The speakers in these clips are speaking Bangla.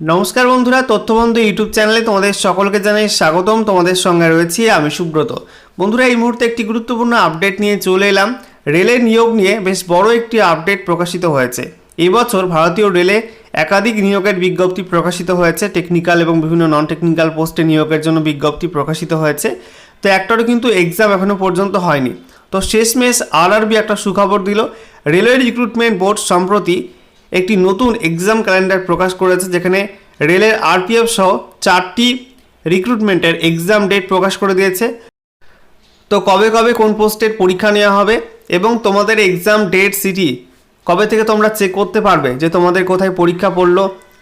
নমস্কার বন্ধুরা, তথ্যবন্ধু ইউটিউব চ্যানেলে তোমাদের সকলকে জানাই স্বাগতম। তোমাদের সঙ্গে রয়েছি আমি সুব্রত। বন্ধুরা, এই মুহূর্তে একটি গুরুত্বপূর্ণ আপডেট নিয়ে চলে এলাম। রেলের নিয়োগ নিয়ে বেশ বড় একটি আপডেট প্রকাশিত হয়েছে। এবছর ভারতীয় রেলে একাধিক নিয়োগের বিজ্ঞপ্তি প্রকাশিত হয়েছে। টেকনিক্যাল এবং বিভিন্ন নন টেকনিক্যাল পোস্টে নিয়োগের জন্য বিজ্ঞপ্তি প্রকাশিত হয়েছে। তো একটারও কিন্তু এক্সাম এখনও পর্যন্ত হয়নি। তো শেষমেশ আরআরবি একটা সুখবর দিল। রেলওয়ে রিক্রুটমেন্ট বোর্ড সম্প্রতি একটি নতুন এক্সাম ক্যালেন্ডার প্রকাশ করেছে, যেখানে রেলের আরপিএফ সহ চারটি রিক্রুটমেন্টের এক্সাম ডেট প্রকাশ করে দিয়েছে। তো কবে কবে কোন পোস্টের পরীক্ষা নেওয়া হবে এবং তোমাদের এক্সাম ডেট সিটি কবে থেকে তোমরা চেক করতে পারবে যে তোমাদের কোথায় পরীক্ষা পড়ল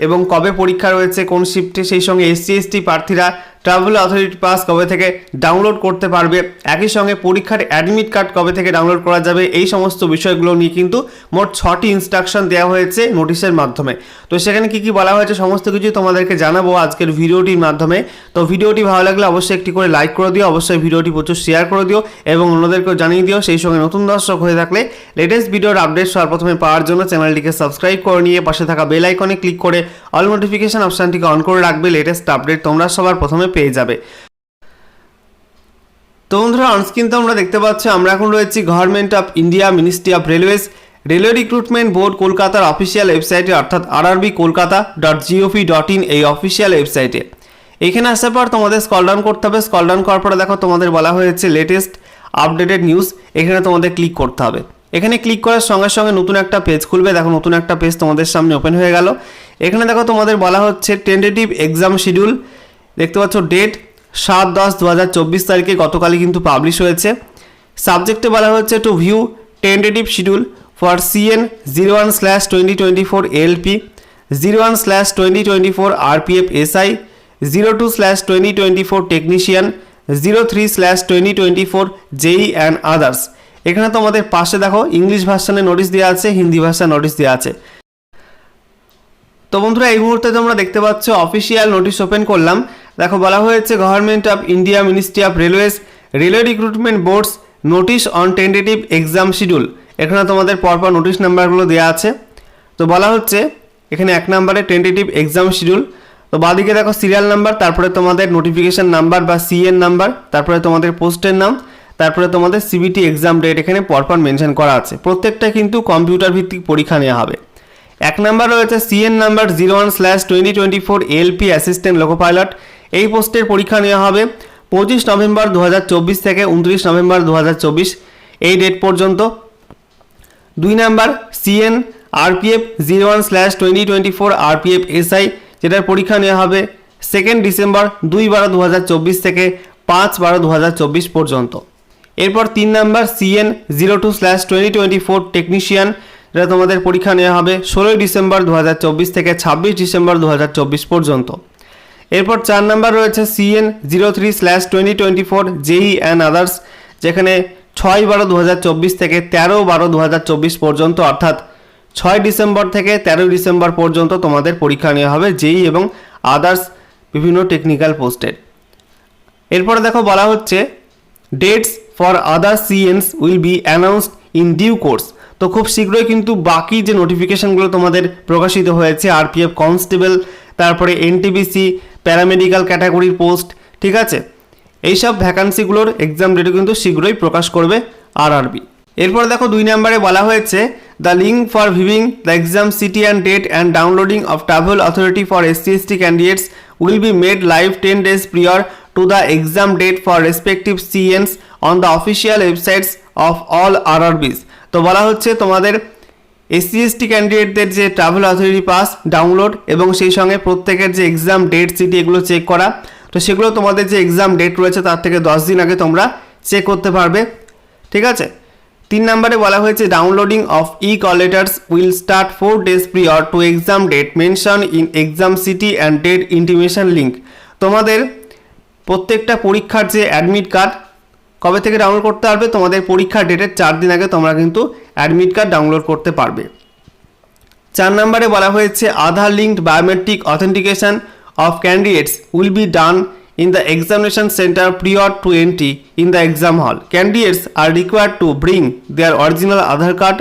এবং কবে পরীক্ষা রয়েছে, কোন শিফটে সেই সঙ্গে এসসি এসটি প্রার্থীরা ট্রাভেল অথরিটি পাস কবে থেকে ডাউনলোড করতে পারবে? একই সঙ্গে পরীক্ষার অ্যাডমিট কার্ড কবে থেকে ডাউনলোড করা যাবে? এই সমস্ত বিষয়গুলো নিয়ে কিন্তু মোট ছটি ইনস্ট্রাকশন দেওয়া হয়েছে নোটিশের মাধ্যমে। তো সেখানে কি কি বলা হয়েছে সমস্ত কিছু তোমাদেরকে জানাব আজকের ভিডিওটির মাধ্যমে। তো ভিডিওটি ভালো লাগলে অবশ্যই একটি করে লাইক করে দিও, অবশ্যই ভিডিওটি প্রচুর শেয়ার করে দিও এবং অন্যদেরকেও জানিয়ে দিও। সেই সঙ্গে নতুন দর্শক হয়ে থাকলে লেটেস্ট ভিডিওর আপডেট সবার প্রথমে পাওয়ার জন্য চ্যানেলটিকে সাবস্ক্রাইব করে নিয়ে পাশে থাকা বেল আইকনে ক্লিক করে অল নোটিফিকেশন অপশানটিকে অন করে রাখবে। লেটেস্ট আপডেট তোমরা সবার প্রথমে পেয়ে যাবে। তো বন্ধুরা অনস্ক্রিন তো আমরা দেখতে পাচ্ছি। আমরা এখন রয়েছি government of India ministry of railways railway recruitment board কলকাতার অফিসিয়াল ওয়েবসাইটে অর্থাৎ RRB Kolkata dot G O V dot in এই অফিসিয়াল ওয়েবসাইটে এখানে আসার পর তোমাদের স্কল ডাউন করতে হবে। স্কল ডাউন করার পরে দেখো তোমাদের বলা হয়েছে লেটেস্ট আপডেটেড নিউজ এখানে তোমাদের ক্লিক করতে হবে। এখানে ক্লিক করার সঙ্গে সঙ্গে নতুন একটা পেজ খুলবে। দেখো নতুন একটা পেজ তোমাদের সামনে ওপেন হয়ে গেল। এখানে দেখো তোমাদের বলা হচ্ছে টেন্টেটিভ এক্সাম শিডিউল দেখতে পাচ্ছ ডেট সাত দশ দু চব্বিশ তারিখে গতকালই কিন্তু পাবলিশ হয়েছে। সাবজেক্টে বলা হচ্ছে to view tentative schedule for CN zero one slash twenty twenty four LP zero one slash twenty twenty four RPF SI zero two slash twenty twenty four technician zero three slash twenty twenty four JE and others এখানে তোমাদের পাশে দেখো ইংলিশ ভার্সানে নোটিশ দেওয়া আছে, হিন্দি ভাষায় নোটিশ দেওয়া আছে। তো বন্ধুরা, এই মুহূর্তে তোমরা দেখতে পাচ্ছ অফিসিয়াল নোটিশ ওপেন করলাম। দেখো, বলা হয়েছে government of India ministry of railways railway recruitment boards notice on tentative exam schedule এখানে তোমাদের পরপর নোটিশ নাম্বারগুলো দেওয়া আছে। তো বলা হচ্ছে, এখানে এক নম্বরে টেন্টেটিভ এক্সাম শিডিউল তো বাদিকে দেখো সিরিয়াল নাম্বার তারপরে তোমাদের নোটিফিকেশন নাম্বার বা সিএন নাম্বার তারপরে তোমাদের পোস্টের নাম, তারপরে তোমাদের সিবিটি এক্সাম ডেট এখানে পরপর মেনশন করা আছে। প্রত্যেকটা কিন্তু কম্পিউটার ভিত্তিক পরীক্ষা নেওয়া হবে। এক নাম্বার রয়েছে CN number zero one slash twenty twenty four LP assistant loco pilot এই পোস্টের পরীক্ষা নেওয়া হবে পঁচিশ নভেম্বর দু হাজার চব্বিশ থেকে উনত্রিশ নভেম্বর দু হাজার চব্বিশ। এই ডেট পর্যন্ত। দুই number CN RPF zero one slash twenty twenty four RPF SI যেটার পরীক্ষা নেওয়া হবে সেকেন্ড ডিসেম্বর দুই বারো দু থেকে পাঁচ বারো দু পর্যন্ত। এরপর তিন number CN zero two slash twenty twenty four technician যেটা তোমাদের পরীক্ষা নেওয়া হবে ষোলোই ডিসেম্বর দু হাজার চব্বিশ থেকে ছাব্বিশ ডিসেম্বর দু হাজার চব্বিশ পর্যন্ত। এরপর চার নাম্বার রয়েছে CN zero three slash twenty twenty four JE and others যেখানে ছয় বারো দু থেকে তেরো বারো দু পর্যন্ত, অর্থাৎ ছয় ডিসেম্বর থেকে তেরোই ডিসেম্বর পর্যন্ত তোমাদের পরীক্ষা নেওয়া হবে জেই এবং আদার্স বিভিন্ন টেকনিক্যাল পোস্টের এরপরে দেখো বলা হচ্ছে dates for other CNs will be announced in due course তো খুব শীঘ্রই কিন্তু বাকি যে নোটিফিকেশনগুলো তোমাদের প্রকাশিত হয়েছে আরপিএফ কনস্টেবল তারপরে এনটিবিসি প্যারামেডিক্যাল ক্যাটাগরির পোস্ট, ঠিক আছে? এইসব ভ্যাকান্সিগুলোর এক্সাম ডেটও কিন্তু শীঘ্রই প্রকাশ করবে আরআরবি এরপর দেখো দুই নম্বরে বলা হয়েছে the link for viewing the exam city and date and downloading of travel authority for SC ST candidates will be made live ten days prior to the exam date for respective CENs on the official websites of all RRBs তো বলা হচ্ছে তোমাদের এসসি এসটি ক্যান্ডিডেটদের যে ট্রাভেল অথরিটি পাস ডাউনলোড এবং সেই সঙ্গে প্রত্যেকের যে এক্সাম ডেট সিটি এগুলো চেক করা, তো সেগুলো তোমাদের যে এক্সাম ডেট রয়েছে তার থেকে দশ দিন আগে তোমরা চেক করতে পারবে। ঠিক আছে? তিন নম্বরে বলা হয়েছে downloading of e call letters will start four days prior to exam date mention in exam city and date intimation link তোমাদের প্রত্যেকটা পরীক্ষার যে অ্যাডমিট কার্ড কবে থেকে ডাউনলোড করতে পারবে? তোমাদের পরীক্ষার ডেটের চার দিন আগে তোমরা কিন্তু অ্যাডমিট কার্ড ডাউনলোড করতে পারবে। চার নম্বরে বলা হয়েছে, Aadhaar linked biometric authentication of candidates will be done in the examination centre prior to entry in the exam hall. Candidates are required to bring their original Aadhaar card.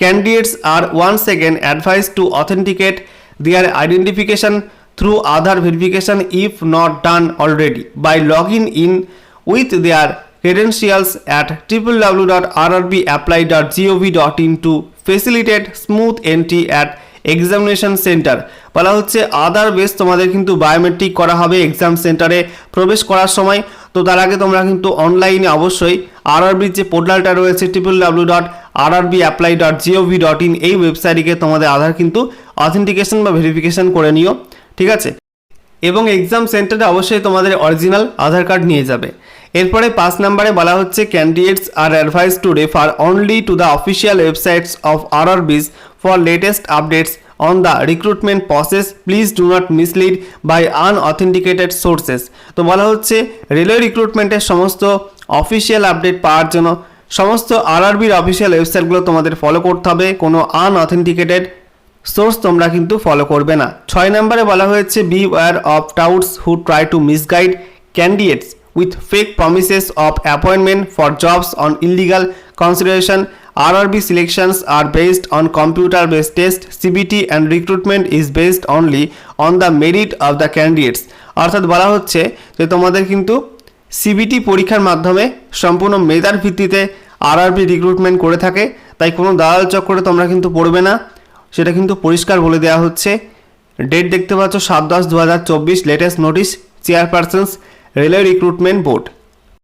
Candidates are one second advise to authenticate their identification through Aadhaar verification if not done already. By log in in with their credentials at www.rrbapply.gov.in to facilitate smooth entry at examination centre বলা হচ্ছে আধার বেস তোমাদের কিন্তু বায়োমেট্রিক করা হবে এক্সাম সেন্টারে প্রবেশ করার সময়। তো তার আগে তোমরা কিন্তু অনলাইনে অবশ্যই আরআরবির যে পোর্টালটা রয়েছে triple W dot RRB apply dot G O V dot in এই ওয়েবসাইটে তোমাদের আধার কিন্তু অথেন্টিকেশন বা ভেরিফিকেশন করে নিও। ঠিক আছে? এবং এক্সাম সেন্টারে অবশ্যই তোমাদের অরিজিনাল আধার কার্ড নিয়ে যাবে। এরপরে পাঁচ নম্বরে বলা হচ্ছে candidates are advise to refer only to the official websites of R R Bs for latest updates on the recruitment process please do not mislead by unauthenticated sources তো বলা হচ্ছে রেলওয়ে রিক্রুটমেন্টের সমস্ত অফিসিয়াল আপডেট পাওয়ার জন্য সমস্ত আরআরবির অফিসিয়াল ওয়েবসাইটগুলো তোমাদের ফলো করতে হবে। কোনো আনঅথেন্টিকেটেড সোর্স তোমরা কিন্তু ফলো করবে না। ছয় নম্বরে বলা হয়েছে beware of touts who try to misguide candidates with fake promises of appointment for jobs on illegal consideration RRB selections are based on computer based test CBT and recruitment is based only on the merit of the candidates. অর্থাৎ বলা হচ্ছে যে তোমাদের কিন্তু সিবিটি পরীক্ষার মাধ্যমে সম্পূর্ণ মেধার ভিত্তিতে আরআরবি রিক্রুটমেন্ট করে থাকে। তাই কোনো দালাল চক্করে তোমরা কিন্তু পড়বে না। সেটা কিন্তু পরিষ্কার বলে দেওয়া হচ্ছে। ডেট দেখতে পাচ্ছ সাত দশ দু হাজার চব্বিশ latest notice chairpersons railway recruitment board